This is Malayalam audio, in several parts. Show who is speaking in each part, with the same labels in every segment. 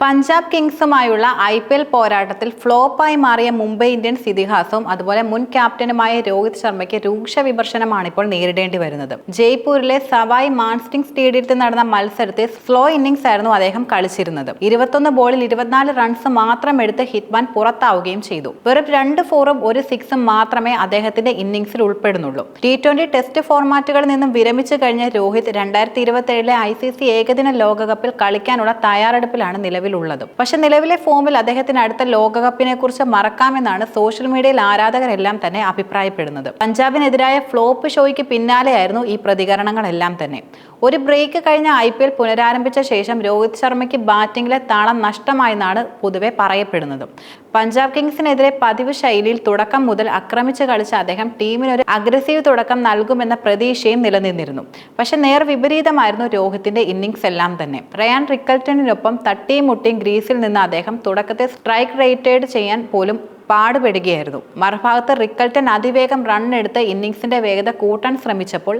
Speaker 1: പഞ്ചാബ് കിങ്സുമായുള്ള ഐ പി എൽ പോരാട്ടത്തിൽ ഫ്ലോപ്പായി മാറിയ മുംബൈ ഇന്ത്യൻസ് ഇതിഹാസവും അതുപോലെ മുൻ ക്യാപ്റ്റനുമായ രോഹിത് ശർമ്മയ്ക്ക് രൂക്ഷ വിമർശനമാണ് ഇപ്പോൾ നേരിടേണ്ടി വരുന്നത്. ജയ്പൂരിലെ സവായ് മാൻസ്റ്റിംഗ് സ്റ്റേഡിയത്തിൽ നടന്ന മത്സരത്തിൽ സ്ലോ ഇന്നിംഗ്സ് ആയിരുന്നു അദ്ദേഹം കളിച്ചിരുന്നത്. ഇരുപത്തൊന്ന് ബോളിൽ ഇരുപത്തിനാല് റൺസ് മാത്രം എടുത്ത് ഹിറ്റ്മാൻ പുറത്താവുകയും ചെയ്തു. വെറും രണ്ട് ഫോറും ഒരു സിക്സും മാത്രമേ അദ്ദേഹത്തിന്റെ ഇന്നിംഗ്സിൽ ഉൾപ്പെടുന്നുള്ളൂ. ടി ട്വന്റി ടെസ്റ്റ് ഫോർമാറ്റുകളിൽ നിന്നും വിരമിച്ചു കഴിഞ്ഞ രോഹിത് രണ്ടായിരത്തി ഇരുപത്തി ഏഴിലെ ഐ സി സി ഏകദിന ലോകകപ്പിൽ കളിക്കാനുള്ള തയ്യാറെടുപ്പിലാണ് നിലവിലുള്ളത്. പക്ഷെ നിലവിലെ ഫോമിൽ അദ്ദേഹത്തിന് അടുത്ത ലോകകപ്പിനെ കുറിച്ച് മറക്കാമെന്നാണ് സോഷ്യൽ മീഡിയയിൽ ആരാധകരെല്ലാം തന്നെ അഭിപ്രായപ്പെടുന്നത്. പഞ്ചാബിനെതിരായ ഫ്ലോപ്പ് ഷോയ്ക്ക് പിന്നാലെയായിരുന്നു ഈ പ്രതികരണങ്ങളെല്ലാം തന്നെ. ഒരു ബ്രേക്ക് കഴിഞ്ഞ ഐ പി എൽ പുനരാരംഭിച്ച ശേഷം രോഹിത് ശർമ്മയ്ക്ക് ബാറ്റിംഗിലെ താളം നഷ്ടമായെന്നാണ് പൊതുവെ പറയപ്പെടുന്നത്. പഞ്ചാബ് കിങ്സിനെതിരെ പതിവ് ശൈലിയിൽ തുടക്കം മുതൽ ആക്രമിച്ച് കളിച്ച അദ്ദേഹം ടീമിന് ഒരു അഗ്രസീവ് തുടക്കം നൽകുമെന്ന പ്രതീക്ഷയും നിലനിന്നിരുന്നു. പക്ഷെ നേർ വിപരീതമായിരുന്നു രോഹിത്തിന്റെ ഇന്നിംഗ്സ് എല്ലാം തന്നെ. റയാൻ റിക്കൽട്ടണിനൊപ്പം തട്ടിയും മുട്ടിയും ഗ്രീസിൽ നിന്ന് അദ്ദേഹം തുടക്കത്തെ സ്ട്രൈക്ക് റേറ്റേഡ് ചെയ്യാൻ പോലും പാടുപെടുകയായിരുന്നു. മറുഭാഗത്ത് റിക്കൽട്ടൺ അതിവേഗം റൺ എടുത്ത് ഇന്നിംഗ്സിന്റെ വേഗത കൂട്ടാൻ ശ്രമിച്ചപ്പോൾ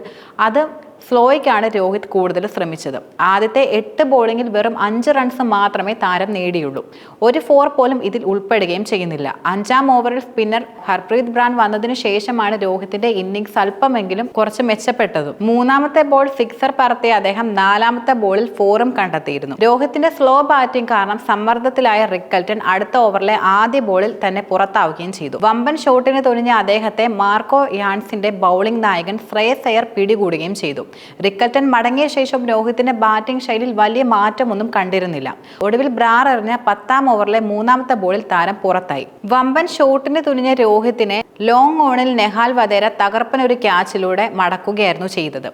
Speaker 1: അത് സ്ലോയ്ക്കാണ് രോഹിത് കൂടുതൽ ശ്രമിച്ചത്. ആദ്യത്തെ എട്ട് ബോളിങ്ങിൽ വെറും അഞ്ച് റൺസ് മാത്രമേ താരം നേടിയുള്ളൂ. ഒരു ഫോർ പോലും ഇതിൽ ഉൾപ്പെടുകയും ചെയ്യുന്നില്ല. അഞ്ചാം ഓവറിൽ സ്പിന്നർ ഹർപ്രീത് ബ്രാൻ വന്നതിന് ശേഷമാണ് രോഹിത്തിന്റെ ഇന്നിംഗ്സ് അല്പമെങ്കിലും കുറച്ച് മെച്ചപ്പെട്ടത്. മൂന്നാമത്തെ ബോൾ സിക്സർ പറത്തിയ അദ്ദേഹം നാലാമത്തെ ബോളിൽ ഫോറും കണ്ടെത്തിയിരുന്നു. രോഹിത്തിന്റെ സ്ലോ ബാറ്റിംഗ് കാരണം സമ്മർദ്ദത്തിലായ റിക്കൽട്ടൺ അടുത്ത ഓവറിലെ ആദ്യ ബോളിൽ തന്നെ പുറത്താവുകയും ചെയ്തു. വമ്പൻ ഷോട്ടിന് തുനിഞ്ഞ അദ്ദേഹത്തെ മാർക്കോ യാൻസിന്റെ ബൗളിംഗ് നായകൻ ശ്രേയസ് അയ്യർ പിടികൂടുകയും ചെയ്തു. റിക്കൽട്ടൻ മടങ്ങിയ ശേഷം രോഹിത്തിന്റെ ബാറ്റിംഗ് ശൈലിയിൽ വലിയ മാറ്റമൊന്നും കണ്ടിരുന്നില്ല. ഒടുവിൽ ബ്രാർ എറിഞ്ഞ പത്താം ഓവറിലെ മൂന്നാമത്തെ ബോളിൽ താരം പുറത്തായി. വമ്പൻ ഷോട്ടിന് തുനിഞ്ഞ രോഹിത്തിനെ ലോങ് ഓണിൽ നെഹാൽ വധേര തകർപ്പനൊരു ക്യാച്ചിലൂടെ മടക്കുകയായിരുന്നു ചെയ്തത്.